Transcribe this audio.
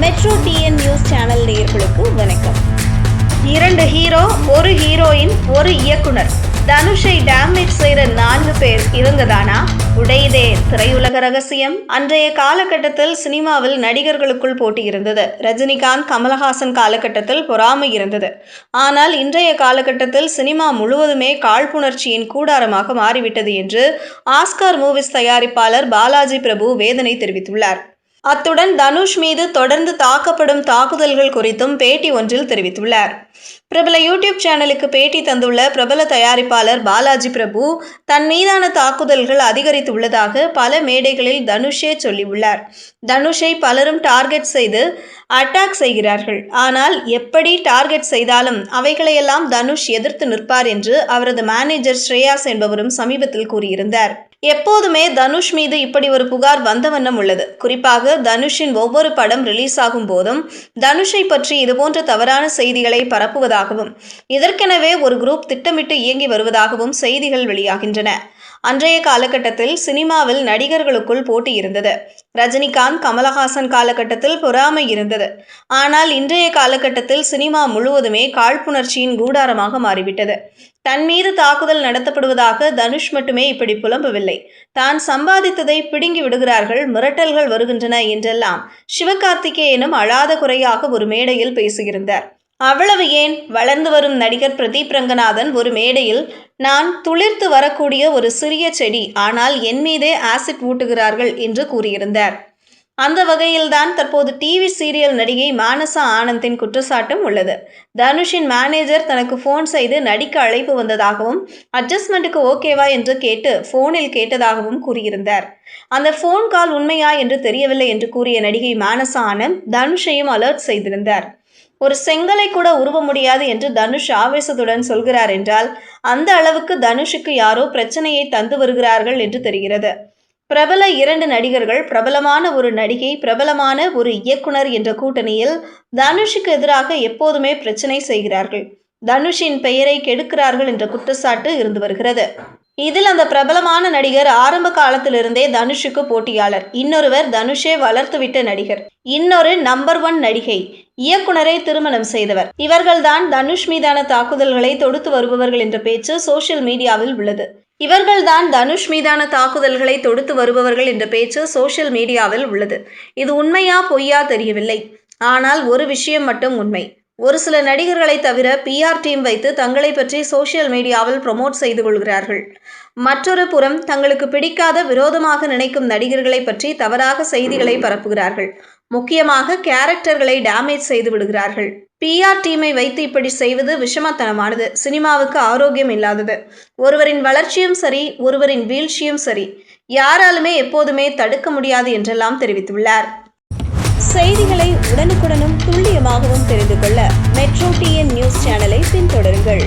Metro TN news channel நேயர்களுக்கு வணக்கம். இரண்டு ஹீரோ ஒரு ஹீரோயின் ஒரு இயக்குனர். தனுஷை டேமேஜ் செய்த நான்கு பேர் இவங்கதானா உடையதே திரையுலக ரகசியம். அன்றைய காலகட்டத்தில் சினிமாவில் நடிகர்களுக்குள் போட்டி இருந்தது. ரஜினிகாந்த் கமலஹாசன் காலகட்டத்தில் பொறாமை இருந்தது. ஆனால் இன்றைய காலகட்டத்தில் சினிமா முழுவதுமே காழ்ப்புணர்ச்சியின் கூடாரமாக மாறிவிட்டது என்று ஆஸ்கார் மூவிஸ் தயாரிப்பாளர் பாலாஜி பிரபு வேதனை தெரிவித்துள்ளார். அத்துடன் தனுஷ் மீது தொடர்ந்து தாக்கப்படும் தாக்குதல்கள் குறித்தும் பேட்டி ஒன்றில் தெரிவித்துள்ளார். பிரபல யூடியூப் சேனலுக்கு பேட்டி தந்துள்ள பிரபல தயாரிப்பாளர் பாலாஜி பிரபு தன் மீதான தாக்குதல்கள் அதிகரித்துள்ளதாக பல மேடைகளில் தனுஷே சொல்லியுள்ளார். தனுஷை பலரும் டார்கெட் செய்து அட்டாக் செய்கிறார்கள். ஆனால் எப்படி டார்கெட் செய்தாலும் அவைகளையெல்லாம் தனுஷ் எதிர்த்து நிற்பார் என்று அவரது மேனேஜர் ஸ்ரேயாஸ் என்பவரும் சமீபத்தில் கூறியிருந்தார். எப்போதுமே தனுஷ் மீது இப்படி ஒரு புகார் வந்த வண்ணம் உள்ளது. குறிப்பாக தனுஷின் ஒவ்வொரு படம் ரிலீஸ் ஆகும் போதும் தனுஷை பற்றி இதுபோன்ற தவறான செய்திகளை பரப்புவதாகவும் இதற்கெனவே ஒரு குரூப் திட்டமிட்டு இயங்கி வருவதாகவும் செய்திகள் வெளியாகின்றன. அன்றைய காலகட்டத்தில் சினிமாவில் நடிகர்களுக்குள் போட்டி இருந்தது. ரஜினிகாந்த் கமலஹாசன் காலகட்டத்தில் பொறாமை இருந்தது. ஆனால் இன்றைய காலகட்டத்தில் சினிமா முழுவதுமே காழ்ப்புணர்ச்சியின் கூடாரமாக மாறிவிட்டது. தன் மீது தாக்குதல் நடத்தப்படுவதாக தனுஷ் மட்டுமே இப்படி புலம்பவில்லை. தான் சம்பாதித்ததை பிடுங்கி விடுகிறார்கள் மிரட்டல்கள் வருகின்றன என்றெல்லாம் சிவகார்த்திகேயனும் அழாத குறையாக ஒரு மேடையில் பேசியிருந்தார். அவ்வளவு ஏன் வளர்ந்து வரும் நடிகர் பிரதீப் ரங்கநாதன் ஒரு மேடையில் நான் துளிர்த்து வரக்கூடிய ஒரு சிறிய செடி ஆனால் என் மீதே ஆசிட் ஊட்டுகிறார்கள் என்று கூறியிருந்தார். அந்த வகையில்தான் தற்போது டிவி சீரியல் நடிகை மானசா ஆனந்தின் குற்றச்சாட்டும் உள்ளது. தனுஷின் மேனேஜர் தனக்கு ஃபோன் செய்து நடிக்க அழைப்பு வந்ததாகவும் அட்ஜஸ்ட்மெண்ட்டுக்கு ஓகேவா? என்று கேட்டு ஃபோனில் கேட்டதாகவும் கூறியிருந்தார். அந்த ஃபோன் கால் உண்மையா என்று தெரியவில்லை என்று கூறிய நடிகை மானசா ஆனந்த் தனுஷையும் அலர்ட் செய்திருந்தார். ஒரு செங்கலை கூட உருவ முடியாது என்று தனுஷ் ஆவேசத்துடன் சொல்கிறார் என்றால் அந்த அளவுக்கு தனுஷுக்கு யாரோ பிரச்சனையை தந்து வருகிறார்கள் என்று தெரிகிறது. பிரபல இரண்டு நடிகர்கள் பிரபலமான ஒரு நடிகை பிரபலமான ஒரு இயக்குனர் என்ற கூட்டணியில் தனுஷுக்கு எதிராக எப்போதுமே பிரச்சனை செய்கிறார்கள். தனுஷின் பெயரை கெடுக்கிறார்கள் என்ற குற்றச்சாட்டு இருந்து வருகிறது. இதில் அந்த பிரபலமான நடிகர் ஆரம்ப காலத்திலிருந்தே தனுஷுக்கு போட்டியாளர். இன்னொருவர் தனுஷே வளர்த்துவிட்ட நடிகர். இன்னொரு நம்பர் ஒன் நடிகை. இயக்குனரை திருமணம் செய்தவர். இவர்கள்தான் தனுஷ் மீதான தாக்குதல்களை தொடுத்து வருபவர்கள் என்ற பேச்சு சோஷியல் மீடியாவில் உள்ளது. இவர்கள்தான் தனுஷ் மீதான தாக்குதல்களை தொடுத்து வருபவர்கள் என்ற பேச்சு சோஷியல் மீடியாவில் உள்ளது. இது உண்மையா பொய்யா தெரியவில்லை. ஆனால் ஒரு விஷயம் மட்டும் உண்மை. ஒரு சில நடிகர்களை தவிர பிஆர் டீம் வைத்து தங்களை பற்றி சோஷியல் மீடியாவில் ப்ரொமோட் செய்து கொள்கிறார்கள். மற்றொரு புறம் தங்களுக்கு பிடிக்காத விரோதமாக நினைக்கும் நடிகர்களை பற்றி தவறாக செய்திகளை பரப்புகிறார்கள். முக்கியமாக கேரக்டர்களை டேமேஜ் செய்து விடுகிறார்கள். பிஆர் டீமை வைத்து இப்படி செய்வது விஷமத்தனமானது. சினிமாவுக்கு ஆரோக்கியம் இல்லாதது. ஒருவரின் வளர்ச்சியும் சரி ஒருவரின் வீழ்ச்சியும் சரி. யாராலுமே எப்போதுமே தடுக்க முடியாது என்றெல்லாம் தெரிவித்துள்ளார். செய்திகளை உடனுக்குடனும் துல்லியமாகவும் தெரிந்து கொள்ள மெட்ரோ டிஎன் நியூஸ் சேனலை பின்தொடருங்கள்.